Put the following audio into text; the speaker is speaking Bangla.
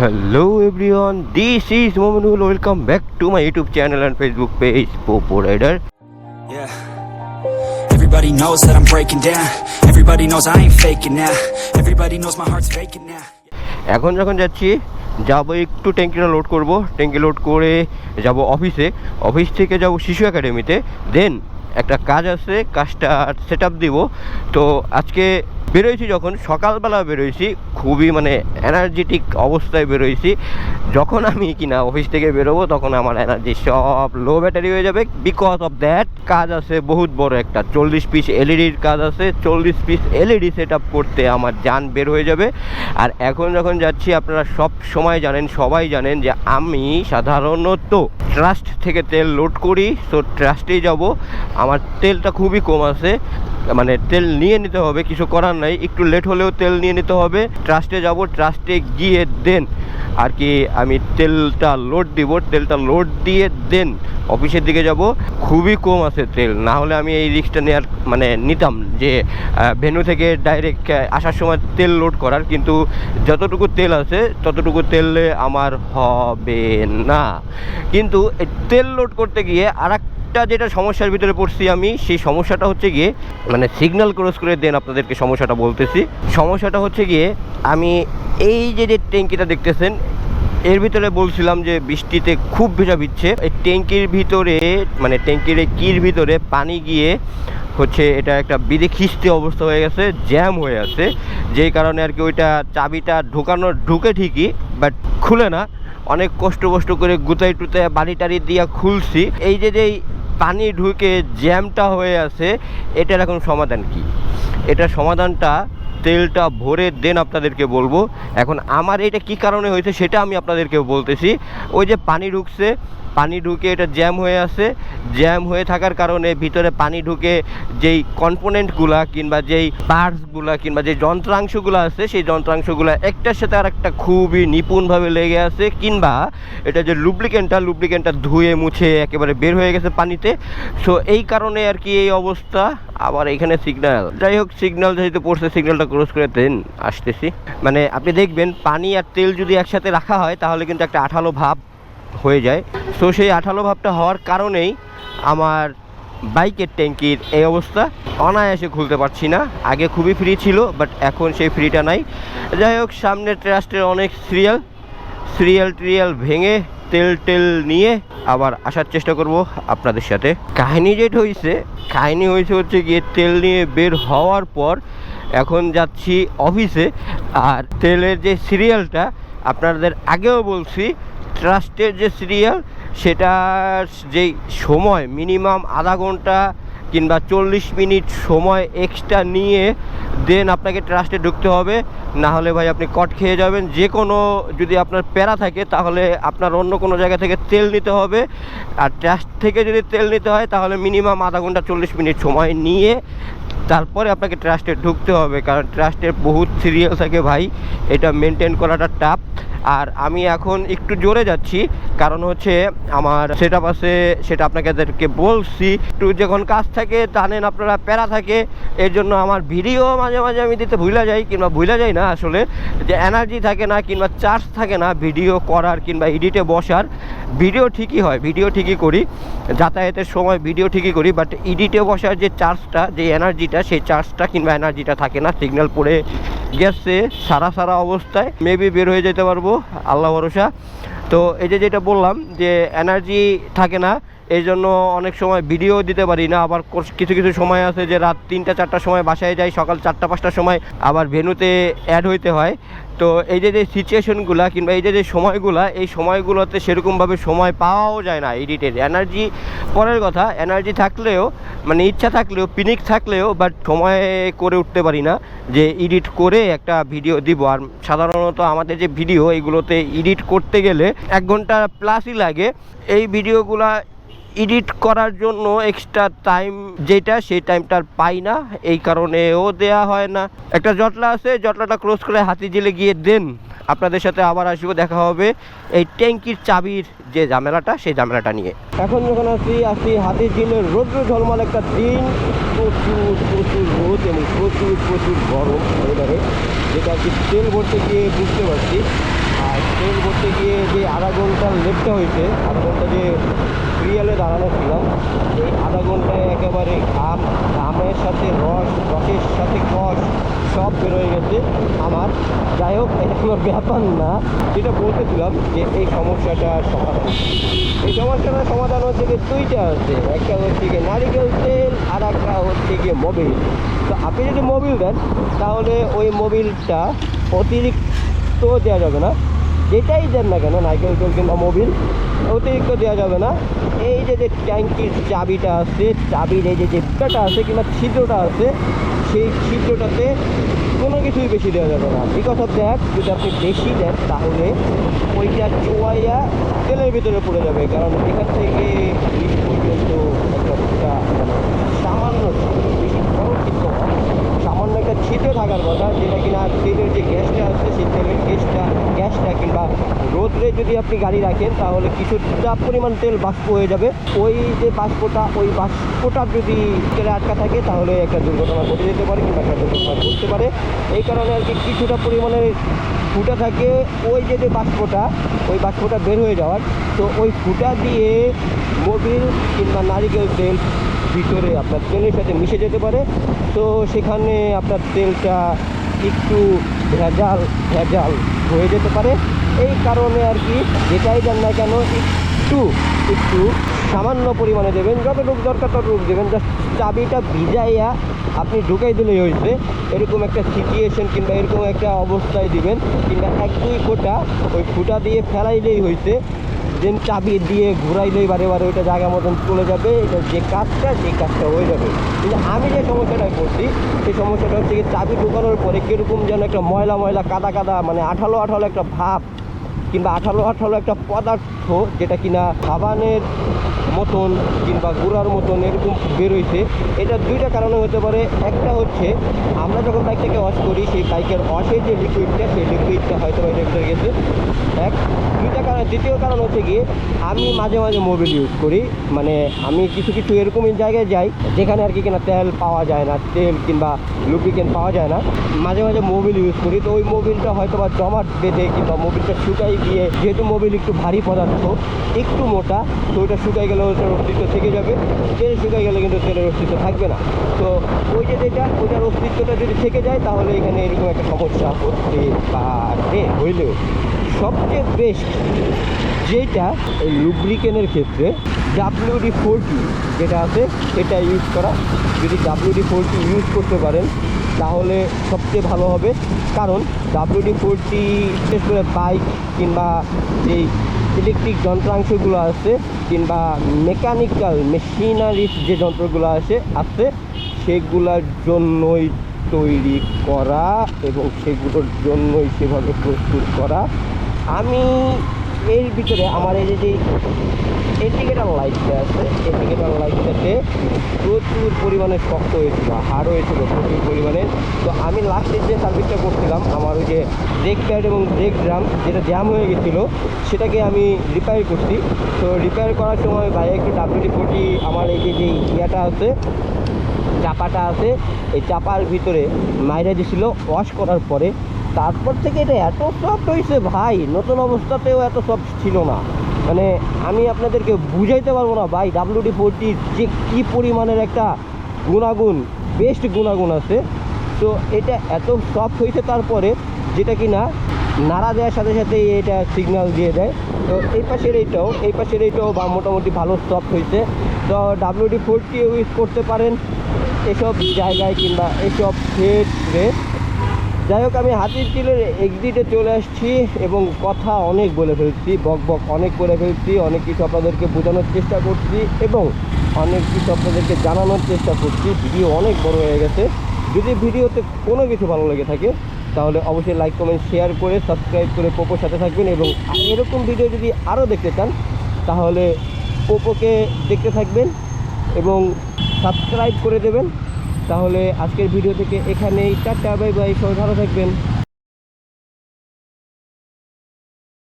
Hello everyone this is Momenul welcome back to my YouTube channel and Facebook page Popo rider Everybody knows that I'm breaking down. Everybody knows I ain't faking now. Everybody knows my heart's faking now. এখন যখন যাচ্ছি যাব একটু ট্যাঙ্কিটা লোড করব। ট্যাঙ্কি লোড করে যাব অফিসে অফিস থেকে যাব শিশু একাডেমিতে দেন একটা কাজ আছে কাজটা সেট আপ দিব। তো আজকে বেরোইছি যখন সকালবেলা বেরোইছি খুবই মানে এনার্জেটিক অবস্থায় বেরোইছি। যখন আমি কিনা অফিস থেকে বেরোবো, তখন আমার এনার্জি সব লো ব্যাটারি হয়ে যাবে। বিকজ অফ দ্যাট কাজ আছে বহুত বড় একটা। চল্লিশ পিস এলইডির কাজ আছে। চল্লিশ পিস এলইডি সেট করতে আমার যান বের হয়ে যাবে। আর এখন যখন যাচ্ছি, আপনারা সব সময় জানেন, সবাই জানেন যে আমি সাধারণত ট্রাস্ট থেকে তেল লোড করি। সো ট্রাস্টেই যাব। আমার তেলটা খুবই কম আছে। মানে তেল নিয়ে নিতে হবে, কিছু করার নাই। একটু লেট হলেও তেল নিয়ে নিতে হবে। ট্রাস্টে যাব ট্রাস্টে গিয়ে দেন। আর কি আমি তেলটা লোড দিব, তেলটা লোড দিয়ে দেন অফিসের দিকে যাব। খুবই কম আছে তেল, না হলে আমি এই রিক্সটা নেওয়ার মানে নিতাম যে ভেনু থেকে ডাইরেক্ট আসার সময় তেল লোড করার, কিন্তু যতটুকু তেল আছে, ততটুকু তেলে আমার হবে না। কিন্তু তেল লোড করতে গিয়ে আর যেটা সমস্যার ভিতরে পড়ছি আমি, সেই সমস্যাটা হচ্ছে গিয়ে মানে সিগন্যাল ক্রস করে দেন আপনাদেরকে সমস্যাটা বলতেছি। সমস্যাটা হচ্ছে গিয়ে, আমি এই যে যে ট্যাঙ্কিটা দেখতেছেন এর ভিতরে বলছিলাম যে বৃষ্টিতে খুব ভেজা ভিজছে। এই ট্যাঙ্কির ভিতরে মানে ট্যাঙ্কির এই কির ভিতরে পানি গিয়ে হচ্ছে এটা একটা বিধি খিস্তি অবস্থা হয়ে গেছে, জ্যাম হয়ে আছে। যেই কারণে আর কি ওইটা চাবিটা ঢোকানো ঢুকে ঠিকই, বাট খুলে না। অনেক কষ্ট কষ্ট করে গুতাই টুতাই বাড়ি টাড়ি দিয়া খুলছি। এই যে যেই পানি ঢুকে জ্যামটা হয়ে আছে, এটার এখন সমাধান কি? এটার সমাধানটা তেলটা ভরে দেন আপনাদেরকে বলব। এখন আমার এটা কি কারণে হয়েছে সেটা আমি আপনাদেরকে বলতেছি। ওই যে পানি ঢুকছে পানি ঢুকে এটা জ্যাম হয়ে আছে। জ্যাম হয়ে থাকার কারণে ভিতরে পানি ঢুকে যেই কম্পোনেন্টগুলা কিংবা যেই পার্টসগুলা কিংবা যে যন্ত্রাংশগুলো আছে, সেই যন্ত্রাংশগুলো একটার সাথে আর একটা খুবই নিপুণভাবে লেগে আছে কিংবা এটা যে লুব্লিকেন্টটা লুব্লিকেন্টটা ধুয়ে মুছে একেবারে বের হয়ে গেছে পানিতে। সো এই কারণে আর কি এই অবস্থা। আবার এখানে সিগন্যাল যাই হোক সিগন্যাল যেহেতু পড়ছে সিগন্যালটা ক্রস করে দেন, আসতেছি। মানে আপনি দেখবেন পানি আর তেল যদি একসাথে রাখা হয়, তাহলে কিন্তু একটা আঠালো ভাব হয়ে যায়। সো সেই আঠালো ভাবটা হওয়ার কারণেই আমার বাইকের ট্যাঙ্কির এই অবস্থা। অনায়াসে খুলতে পারছি না। আগে খুবই ফ্রি ছিল বাট এখন সেই ফ্রিটা নাই। যাই হোক, সামনে ট্রাস্টের অনেক সিরিয়াল সিরিয়াল টিরিয়াল ভেঙে তেল টেল নিয়ে আবার আসার চেষ্টা করব আপনাদের সাথে। কাহিনী যেটা হয়েছে কাহিনী হয়েছে হচ্ছে গিয়ে তেল নিয়ে বের হওয়ার পর এখন যাচ্ছি অফিসে আর তেলের যে সিরিয়ালটা আপনাদের আগেও বলছি ট্রাস্টের যে সিরিয়াল, সেটা যেই সময়, মিনিমাম আধা ঘণ্টা কিংবা চল্লিশ মিনিট সময় এক্সট্রা নিয়ে দেন আপনাকে ট্রাস্টে ঢুকতে হবে। না হলে ভাই আপনি কট খেয়ে যাবেন। যে কোনো যদি আপনার প্যারা থাকে, তাহলে আপনার অন্য কোনো জায়গা থেকে তেল নিতে হবে। আর ট্রাস্ট থেকে যদি তেল নিতে হয়, তাহলে মিনিমাম আধা ঘণ্টা চল্লিশ মিনিট সময় নিয়ে তারপরে আপনাকে ট্রাস্টে ঢুকতে হবে। কারণ ট্রাস্টের বহুত সিরিয়াল থাকে ভাই। এটা মেনটেন করাটা টাফ আর আমি এখন একটু জোরে যাচ্ছি, কারণ হচ্ছে আমার সেটা আছে, সেটা আপনাদেরকে বলছি। একটু যখন কাজ থাকে জানেন আপনারা, প্যারা থাকে, এর জন্য আমার ভিডিও মাঝে মাঝে আমি দিতে ভুলে যাই, কিংবা ভুলে যাই না আসলে। যে এনার্জি থাকে না, কিংবা চার্জ থাকে না ভিডিও করার, কিংবা এডিটে বসার ভিডিও ঠিকই হয় ভিডিও ঠিকই করি। যাতায়াতের সময় ভিডিও ঠিকই করি বাট এডিটে বসার যে চার্জটা যে এনার্জিটা সেই চার্জটা কিংবা এনার্জিটা থাকে না সিগন্যাল পড়ে গেছে, সারা সারা অবস্থায় মেবি বের হয়ে যেতে পারব, আল্লাহ ভরসা। তো এই যে যেটা বললাম, যে এনার্জি থাকে না এই জন্য অনেক সময় ভিডিও দিতে পারি না, আবার কিছু কিছু সময় আছে যে রাত তিনটা, চারটার সময় বাসায় যাই, সকাল চারটা, পাঁচটার সময় আবার ভেনুতে অ্যাড হইতে হয়। তো এই যে যে সিচুয়েশনগুলো কিংবা এই যে যে সময়গুলো, এই সময়গুলোতে সেরকমভাবে সময় পাওয়াও যায় না এডিটের এনার্জি পরের কথা এনার্জি থাকলেও মানে ইচ্ছা থাকলেও পিনিক থাকলেও বাট সময় করে উঠতে পারি না যে এডিট করে একটা ভিডিও দিব। আর সাধারণত আমাদের যে ভিডিও এগুলোতে এডিট করতে গেলে এক ঘণ্টা প্লাসই লাগে। এই ভিডিওগুলা এডিট করার জন্য এক্সট্রা টাইম যেটা, সেই টাইমটা পাই না। এই কারণেও দেয়া হয় না। একটা জটলা আছে, জটলাটা ক্লোজ করে হাতি জেলে গিয়ে দেন। আপনাদের সাথে আবার আসব, দেখা হবে এই ট্যাঙ্কির চাবির যে ঝামেলাটা, সেই ঝামেলাটা নিয়ে। এখন যখন আসি আসি হাতির ঝিলের রৌদ্র ঝলমল একটা দিন। প্রচুর প্রচুর রোদ এবং প্রচুর প্রচুর গরম ওয়েদারে যেটা কি তেল ভরতে গিয়ে বুঝতে পারছি। তেল করতে গিয়ে যে আধা ঘণ্টা লেটটা হয়েছে, আধা ঘণ্টা যে সিরিয়ালে দাঁড়ানো ছিলাম এই আধা ঘন্টায় একেবারে ঘাম, ঘামের সাথে রস, রসের সাথে কষ সব বেরোয় গেছে আমার। যাই হোক, এটা কোনো ব্যাপার না। যেটা বলতেছিলাম যে এই সমস্যাটা সমাধান এই সমস্যাটার সমাধান হচ্ছে গিয়ে দুইটা আছে। একটা হচ্ছে গিয়ে নারিকেল তেল আর একটা হচ্ছে গিয়ে মোবিল। তো আপনি যদি মোবিল দেন, তাহলে ওই মোবিলটা অতিরিক্ত দেওয়া যাবে না। যেটাই দেন না কেন, নাইকেল তেল কিংবা মোবিল, অতিরিক্ত দেওয়া যাবে না। এই যে যে ট্যাঙ্কির চাবিটা আছে, চাবির এই যে যে ফুটাটা আছে কিংবা ছিদ্রটা আছে, সেই ছিদ্রটাতে কোনো কিছুই বেশি দেওয়া যাবে না। বিকজ অফ দ্যাট যদি আপনি বেশি দেন, তাহলে ওইটা চোয়াইয়া তেলের ভিতরে পড়ে যাবে, কারণ এখান থেকে নিচ পর্যন্ত একটা মানে সামান্য বেশি বড় সামান্য একটা ছিদ্র থাকার কথা, যেটা কিনা তেলের যে গ্যাসটা আছে তেলের গ্যাসটা গ্যাসটা কিংবা রোদ্রে যদি আপনি গাড়ি রাখেন, তাহলে কিছুটা পরিমাণ তেল বাষ্প হয়ে যাবে। ওই যে বাষ্পটা, ওই বাষ্পটা যদি তেলে আটকা থাকে, তাহলে একটা দুর্ঘটনা ঘটে যেতে পারে কিংবা একটা দুর্ঘটনা ঘটতে পারে। এই কারণে আর কি কিছুটা পরিমাণে ফুটা থাকে। ওই যে যে বাষ্পটা, ওই বাষ্পটা বের হয়ে যাওয়ার, তো ওই ফুটা দিয়ে মোবিল কিংবা নারিকেল তেল ভিতরে আপনার তেলের সাথে মিশে যেতে পারে। তো সেখানে আপনার তেলটা একটু ভেজাল ভেজাল হয়ে যেতে পারে। এই কারণে আর কি, যেটাই জান না কেন, একটু একটু সামান্য পরিমাণে দেবেন যত যতটুকু দরকার ততটুকু দেবেন। জাস্ট চাবিটা ভিজাইয়া আপনি ঢুকাই দিলেই হয়েছে। এরকম একটা সিচুয়েশন কিংবা এরকম একটা অবস্থায় দিবেন, কিংবা এক দুই ফোঁটা ওই ফুটা দিয়ে ফেলাইলেই হয়েছে। দেন চাবি দিয়ে ঘুরাইলেই বারে বারে ওইটা জায়গা মতন চলে যাবে। এটা যে কাজটা সেই কাজটা হয়ে যাবে। কিন্তু আমি যে সমস্যাটা করছি সেই সমস্যাটা হচ্ছে কি চাবি ঢুকানোর পরে কীরকম যেন একটা ময়লা ময়লা, কাদা কাদা মানে আঠালো আঠালো একটা ভাব কিংবা আঠালো আঠালো একটা পদার্থ, যেটা কিনা সাবানের মতন কিংবা গুঁড়ার মতন এরকম বেরোইছে এটা দুইটা কারণে হতে পারে। একটা হচ্ছে, আমরা যখন বাইকটাকে ওয়াশ করি, সেই বাইকের ওয়াশের যে লিকুইডটা সেই লিকুইডটা হয়তো বাইরে ভিতরে গেছে। এক দুইটা কারণ, দ্বিতীয় কারণ হচ্ছে গিয়ে, আমি মাঝে মাঝে মোবিল ইউজ করি। মানে আমি কিছু কিছু এরকমই জায়গায় যাই, যেখানে আর কি কিনা তেল পাওয়া যায় না, তেল কিংবা লুব্রিকেন্ট পাওয়া যায় না। মাঝে মাঝে মোবিল ইউজ করি। তো ওই মোবিলটা হয়তো বা জমাট বেঁধে কিংবা মোবিলটা শুকাই গিয়ে, যেহেতু মোবিল একটু ভারী পদার্থ, একটু মোটা, তো ওইটা শুকাই গেলে ওটার অস্তিত্ব থেকে যাবে। তেল শুকাই গেলে কিন্তু তেলের অস্তিত্ব থাকবে না। তো ওই যে যেটা ওইটার অস্তিত্বটা যদি থেকে যায়, তাহলে এখানে এরকম একটা সমস্যা হতে পারে। হইলেও সবচেয়ে বেস্ট যেটা এই লুব্রিকেনের ক্ষেত্রে ডাব্লিউডি ফোরটি যেটা আছে, এটা ইউজ করা। যদি ডাব্লিউডি ফোরটি ইউজ করতে পারেন, তাহলে সবচেয়ে ভালো হবে। কারণ ডাব্লিউডি ফোরটি বিশেষ করে বাইক কিংবা যেই ইলেকট্রিক যন্ত্রাংশগুলো আছে, কিংবা মেকানিক্যাল মেশিনারিজ যে যন্ত্রগুলো আছে আছে, সেগুলোর জন্যই তৈরি করা এবং সেগুলোর জন্যই সেভাবে প্রস্তুত করা। আমি এর ভিতরে আমার এই যে ইন্ডিকেটার লাইটটা আছে ইন্ডিকেটার লাইটটাতে প্রচুর পরিমাণে শক্ত হয়েছিল, হার্ড হয়েছিল প্রচুর পরিমাণে। তো আমি লাস্টের যে সার্ভিসটা করছিলাম, আমার ওই যে ব্রেক প্যাড এবং ব্রেক ড্রাম যেটা জ্যাম হয়ে গেছিল, সেটাকে আমি রিপেয়ার করছি। তো রিপেয়ার করার সময় ভাই, একটু ডাব্লিউডি ফোর্টি আমার এই যে যে ইয়াটা আছে, চাপাটা আছে, এই চাপার ভিতরে মাইরা দিছিল ওয়াশ করার পরে তারপর থেকে এটা এত সফট হয়েছে ভাই, নতুন অবস্থাতেও এত সফট ছিল না। মানে আমি আপনাদেরকে বুঝাইতে পারব না ভাই ডাব্লিউডি ফোরটির যে কী পরিমাণের একটা গুণাগুণ বেস্ট গুণাগুণ আছে। তো এটা এত সফট হয়েছে তারপরে, যেটা কি না নাড়া দেওয়ার সাথে সাথে এটা সিগন্যাল দিয়ে দেয়। তো এই পাশের এইটাও, এই পাশের এইটাও বা মোটামুটি ভালো সফট হয়েছে তো ডাব্লিউডি ফোরটি ইউজ করতে পারেন। এসব জায়গায় কিংবা এসব ক্ষেত্রে যাই হোক, আমি হাতির চিলের এক্সিটে চলে আসছি এবং কথা অনেক বলে ফেলছি, বক বক অনেক করে ফেলছি, অনেক কিছু আপনাদেরকে বোঝানোর চেষ্টা করছি এবং অনেক কিছু আপনাদেরকে জানানোর চেষ্টা করছি। ভিডিও অনেক বড় হয়ে গেছে। যদি ভিডিওতে কোনো কিছু ভালো লেগে থাকে, তাহলে অবশ্যই লাইক কমেন্ট শেয়ার করে সাবস্ক্রাইব করে পোপোর সাথে থাকবেন এবং এরকম ভিডিও যদি আরও দেখতে চান, তাহলে পোপোকে দেখতে থাকবেন এবং সাবস্ক্রাইব করে দেবেন। তাহলে আজকের ভিডিও থেকে এখানেই টাটা বাই বাই সবাই ভালো থাকবেন।